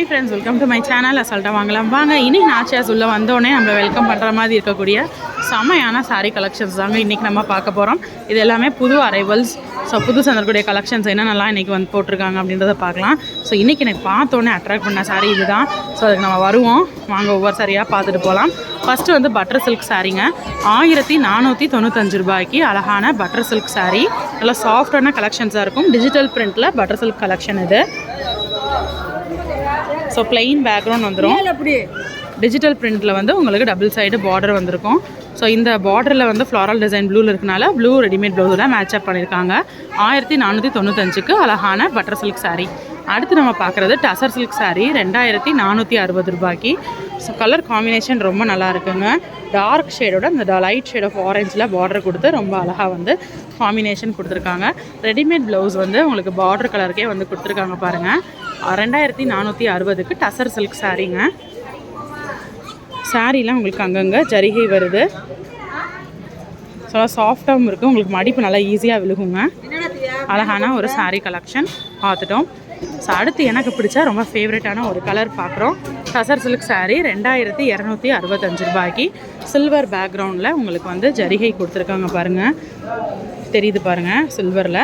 Hi friends welcome to my channel அசால்ட்டாக வாங்கலாம். வாங்க இன்னைக்கு நாச்சியாஸ் உள்ளே வந்தோடனே நம்மளை வெல்கம் பண்ணுற மாதிரி இருக்கக்கூடிய செமையான சாரீ கலெக்ஷன்ஸ் தாங்க இன்றைக்கி நம்ம பார்க்க போகிறோம் இது எல்லாமே புது அரைவல்ஸ் ஸோ புது சந்தர்க்கூடிய கலெக்ஷன்ஸ் என்னென்னலாம் இன்றைக்கி வந்து போட்டிருக்காங்க அப்படின்றத பார்க்கலாம். ஸோ இன்றைக்கி எனக்கு பார்த்தோன்னே அட்ராக்ட் பண்ண saree இதுதான். ஸோ அதுக்கு நம்ம வருவோம். வாங்க ஒவ்வொரு சாரியாக பார்த்துட்டு போகலாம் ஃபஸ்ட்டு வந்து பட்டர் சில்க் சாரீங்க ஆயிரத்தி நானூற்றி தொண்ணூத்தஞ்சு ரூபாய்க்கு அழகான பட்டர் சில்க் சாரீ நல்லா சாஃப்டான கலெக்ஷன்ஸாக இருக்கும். டிஜிட்டல் பிரிண்ட்டில் பட்டர் சில்க் கலெக்ஷன் இது. ஸோ பிளெயின் பேக்ரவுண்ட் வந்துடும் டிஜிட்டல் பிரிண்டில் வந்து உங்களுக்கு டபுள் சைடு பார்டர் வந்திருக்கும். ஸோ இந்த பார்டரில் வந்து ஃப்ளாரல் டிசைன் ப்ளூவில் இருக்கனால ப்ளூ ரெடிமேட் ப்ளவுஸோட மேட்ச் அப் பண்ணியிருக்காங்க ஆயிரத்தி நானூற்றி தொண்ணூத்தஞ்சுக்கு அழகான பட்டர் சில்க் saree. அடுத்து நம்ம பார்க்குறது டசர் சில்க் saree ரெண்டாயிரத்தி நானூற்றி அறுபது ரூபாய்க்கு. ஸோ கலர் காம்பினேஷன் ரொம்ப நல்லா இருக்குங்க. டார்க் ஷேடோட இந்த லைட் ஷேட் ஆஃப் ஆரஞ்சில் பார்டர் கொடுத்து ரொம்ப அழகாக வந்து காம்பினேஷன் கொடுத்துருக்காங்க. ரெடிமேட் ப்ளவுஸ் வந்து உங்களுக்கு பார்டர் கலருக்கே வந்து கொடுத்துருக்காங்க பாருங்கள் ரெண்டாயிரத்தி நானூற்றி அறுபதுக்கு டசர் சில்க் சாரீங்க சாரீலாம் உங்களுக்கு அங்கங்கே ஜரிகை வருது. ஸோ சாஃப்டாகவும் இருக்குது உங்களுக்கு மடிப்பு நல்லா ஈஸியாக விழுகுங்க. அழகான ஒரு saree கலெக்ஷன் பார்த்துட்டோம். ஸோ அடுத்து எனக்கு பிடிச்ச ரொம்ப ஃபேவரட்டான ஒரு கலர் பார்க்குறோம். டசர் சில்க் சாரீ ரெண்டாயிரத்தி இரநூத்தி அறுபத்தஞ்சு ரூபாய்க்கு. சில்வர் பேக்ரவுண்டில் உங்களுக்கு வந்து ஜரிகை கொடுத்துருக்காங்க பாருங்கள் தெரியுது பாருங்கள் சில்வரில்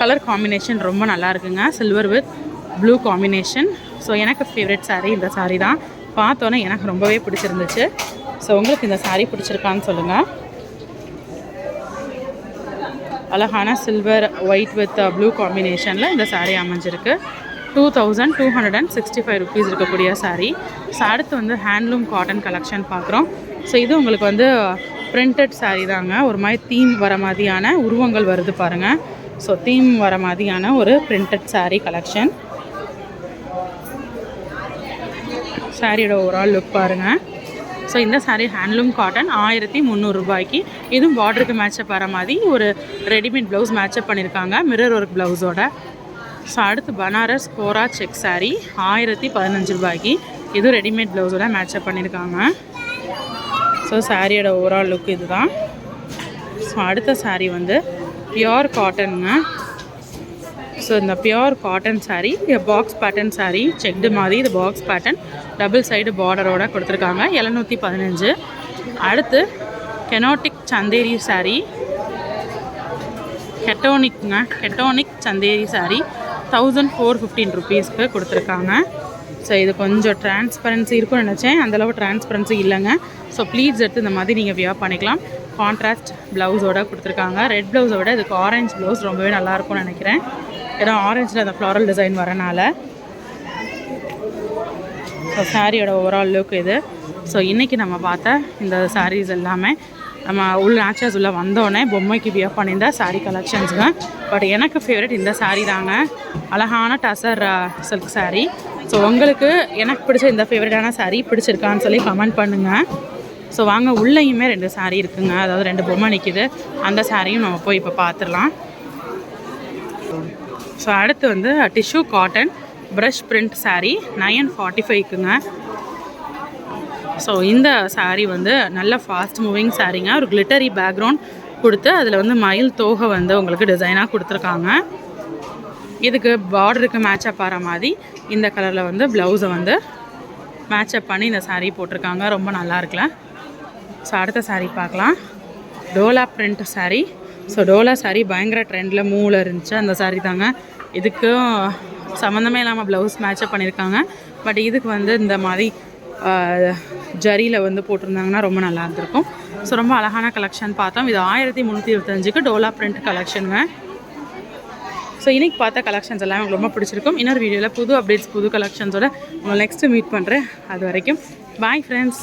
கலர் காம்பினேஷன் ரொம்ப நல்லா இருக்குங்க. Silver with blue combination so எனக்கு ஃபேவரட் சாரீ இந்த சாரீ தான். பார்த்தோன்னே எனக்கு ரொம்பவே பிடிச்சிருந்துச்சு. ஸோ உங்களுக்கு இந்த சாரீ பிடிச்சிருக்கான்னு சொல்லுங்கள் அழகான சில்வர் ஒயிட் வித் ப்ளூ காம்பினேஷனில் இந்த சாரீ அமைஞ்சிருக்கு. Two thousand two hundred and sixty five rupees இருக்கக்கூடிய சாரீ ஸோ அடுத்து வந்து ஹேண்ட்லூம் காட்டன் கலெக்ஷன் பார்க்குறோம் ஸோ இது உங்களுக்கு வந்து uh, பிரிண்டட் சாரீ தாங்க. ஒரு மாதிரி தீம் வர மாதிரியான உருவங்கள் வருது பாருங்கள் ஸோ தீம் வர மாதிரியான ஒரு பிரிண்டட் சாரீ கலெக்ஷன் சாரியோட ஓவரால் லுக் பாருங்கள் ஸோ இந்த சாரீ ஹேண்ட்லூம் காட்டன் ஆயிரத்தி முந்நூறுரூபாய்க்கு இதுவும் பார்டருக்கு மேட்சப் வர மாதிரி ஒரு ரெடிமேட் ப்ளவுஸ் மேட்சப் பண்ணியிருக்காங்க மிரர் ஒர்க் ப்ளவுஸோட ஸோ அடுத்து பனாரஸ் கோரா செக் சாரீ ஆயிரத்தி பதினஞ்சு ரூபாய்க்கு. இதுவும் ரெடிமேட் ப்ளவுஸோட மேட்சப் பண்ணியிருக்காங்க. ஸோ சாரியோட ஓவரால் லுக் இதுதான். ஸோ அடுத்த சாரீ வந்து பியோர் காட்டனுங்க ஸோ இந்த pure cotton sari box pattern sari checked மாதிரி இது பாக்ஸ் பேட்டர்ன் டபுள் சைடு பார்டரோட கொடுத்துருக்காங்க எழுநூற்றி பதினஞ்சு. அடுத்து கெனோட்டிக் சந்தேரி சாரீ கெட்டோனிக்ங்க கெட்டோனிக் Chanderi sari thousand four fifteen ருபீஸ்க்கு கொடுத்துருக்காங்க. ஸோ இது கொஞ்சம் டிரான்ஸ்பரன்சி இருக்கும்னு நினச்சேன் அந்தளவு டிரான்ஸ்பரன்சி இல்லைங்க. ஸோ ப்ளீட்ஸ் எடுத்து இந்த மாதிரி நீங்கள் வியா பண்ணிக்கலாம். கான்ட்ராஸ்ட் ப்ளவுஸோட கொடுத்துருக்காங்க. ரெட் ப்ளவுஸோட இதுக்கு ஆரஞ்சு ப்ளவுஸ் ரொம்பவே நல்லாயிருக்கும்னு நினைக்கிறேன். ஏன்னா ஆரஞ்சில் அந்த ஃப்ளாரல் டிசைன் வரனால. ஸோ சாரியோட ஓவரால் லுக் இது. ஸோ இன்றைக்கி நம்ம பார்த்த இந்த சாரீஸ் எல்லாமே நம்ம உள்ள நேச்சர்ஸ் உள்ள வந்தோடனே பொம்மைக்கு வியர் பண்ணியிருந்த சாரீ கலெக்ஷன்ஸுங்க பட் எனக்கு ஃபேவரட் இந்த சாரீ தாங்க. அழகான டசர் சில்க் சாரீ ஸோ உங்களுக்கு எனக்கு பிடிச்ச இந்த ஃபேவரட்டான சாரீ பிடிச்சிருக்கான்னு சொல்லி கமெண்ட் பண்ணுங்கள் ஸோ வாங்க உள்ளேயுமே ரெண்டு சாரீ இருக்குங்க. அதாவது ரெண்டு பொம்மை நிற்கிது அந்த சாரியும் நம்ம போய் இப்போ பார்த்துடலாம். ஸோ அடுத்து வந்து tissue cotton brush print sari nine forty ஃபைவ்க்குங்க so இந்த சாரீ வந்து நல்ல ஃபாஸ்ட் மூவிங் சாரீங்க ஒரு கிளிட்டரி பேக்ரவுண்ட் கொடுத்து அதில் வந்து மயில் தோகை வந்து உங்களுக்கு டிசைனாக கொடுத்துருக்காங்க. இதுக்கு பார்டருக்கு மேட்சப் ஆகிற மாதிரி இந்த கலரில் வந்து ப்ளவுஸை வந்து மேட்சப் பண்ணி இந்த சாரீ போட்டிருக்காங்க. ரொம்ப நல்லா இருக்குல்ல. ஸோ அடுத்த சாரீ பார்க்கலாம். டோலா பிரிண்ட் சாரீ ஸோ டோலா சாரீ பயங்கர ட்ரெண்டில் மூவில் இருந்துச்சு. அந்த சாரீ தாங்க. இதுக்கும் சம்மந்தமே இல்லாமல் ப்ளவுஸ் மேட்சப் பண்ணியிருக்காங்க பட் இதுக்கு வந்து இந்த மாதிரி ஜரியில் வந்து போட்டிருந்தாங்கன்னா ரொம்ப நல்லா இருந்திருக்கும். ஸோ ரொம்ப அழகான கலெக்ஷன் பார்த்தோம். இது ஆயிரத்தி முந்நூற்றி இருபத்தஞ்சுக்கு டோலா பிரிண்ட் கலெக்ஷனுங்க ஸோ இன்றைக்கி பார்த்த கலெக்ஷன்ஸ் எல்லாம் எனக்கு ரொம்ப பிடிச்சிருக்கும். இன்னொரு வீடியோவில் புது அப்டேட்ஸ் புது கலெக்ஷன்ஸோட உங்களை நெக்ஸ்ட்டு மீட் பண்ணுறேன் அது வரைக்கும். Bye friends